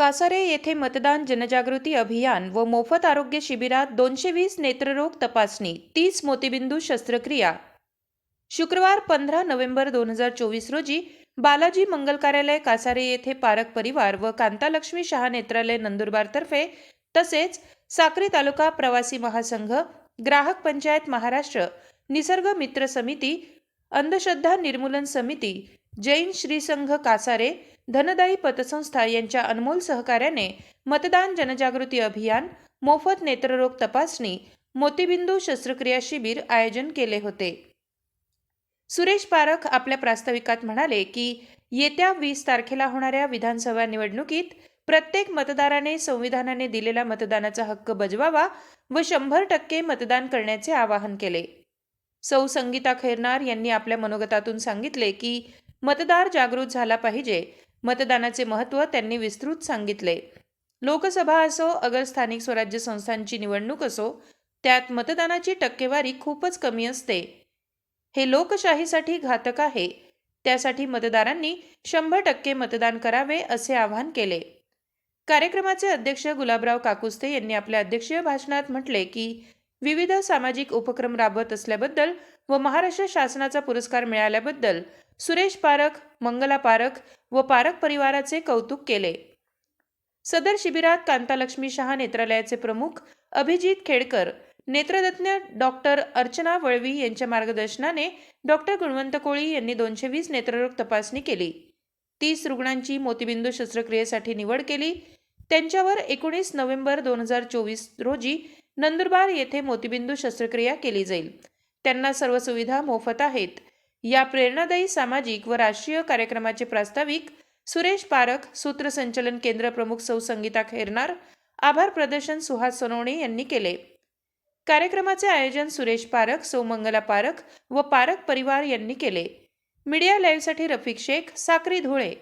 कासारे येथे मतदान जनजागृती अभियान व मोफत आरोग्य शिबिरात दोनशे वीस नेत्ररोग तपासणी तीस मोतीबिंदू शस्त्रक्रिया. शुक्रवार पंधरा नोव्हेंबर दोन हजार चोवीस रोजी बालाजी मंगल कार्यालय कासारे येथे पारक परिवार व कांतालक्ष्मी शहा नेत्रालय नंदुरबारतर्फे तसेच साक्री तालुका प्रवासी महासंघ ग्राहक पंचायत महाराष्ट्र निसर्ग मित्र समिती अंधश्रद्धा निर्मूलन समिती जैन श्रीसंघ कासारे धनदायी पतसंस्था यांच्या अनमोल सहकार्याने मतदान जनजागृती अभियान मोफत नेत्ररोग तपासणी मोतीबिंदू शस्त्रक्रिया शिबिर आयोजन केले होते. सुरेश पारख आपल्या प्रास्ताविकात म्हणाले की येत्या वीस तारखेला होणाऱ्या विधानसभा निवडणुकीत प्रत्येक मतदाराने संविधानाने दिलेला मतदानाचा हक्क बजवावा व शंभर टक्के मतदान करण्याचे आवाहन केले. सौ संगीता खैरनार यांनी आपल्या मनोगतातून सांगितले की मतदार जागृत झाला पाहिजे मतदानाचे महत्त्व त्यांनी विस्तृत सांगितले. लोकसभा असो अगर स्थानिक स्वराज्य संस्थांची निवडणूक असो त्यात मतदानाची टक्केवारी खूपच कमी असते. हे लोकशाहीसाठी घातक आहे. त्यासाठी मतदारांनी शंभर टक्के मतदान करावे असे आवाहन केले. कार्यक्रमाचे अध्यक्ष गुलाबराव काकुस्ते यांनी आपल्या अध्यक्षीय भाषणात म्हटले की विविध सामाजिक उपक्रम राबवत असल्याबद्दल व महाराष्ट्र शासनाचा पुरस्कार मिळाल्याबद्दल सुरेश पारख मंगला पारख व पारख परिवाराचे कौतुक केले. सदर शिबिरात कांतालक्ष्मी शहा नेत्रालयाचे प्रमुख अभिजित खेडकर नेत्रतज्ञ डॉक्टर अर्चना वळवी यांच्या मार्गदर्शनाने डॉक्टर गुणवंत कोळी यांनी दोनशे वीस नेत्ररोग तपासणी केली. तीस रुग्णांची मोतीबिंदू शस्त्रक्रियेसाठी निवड केली. त्यांच्यावर एकोणीस नोव्हेंबर दोन हजार चोवीस रोजी नंदुरबार येथे मोतीबिंदू शस्त्रक्रिया केली जाईल. त्यांना सर्व सुविधा मोफत आहेत. या प्रेरणादायी सामाजिक व राष्ट्रीय कार्यक्रमाचे प्रास्ताविक सुरेश पारख सूत्रसंचलन केंद्र प्रमुख सौ संगीता खेरनार आभार प्रदर्शन सुहास सोनवणे यांनी केले. कार्यक्रमाचे आयोजन सुरेश पारख सौमंगला पारख व पारख परिवार यांनी केले. मीडिया लाईव्हसाठी रफिक शेख साक्री धुळे.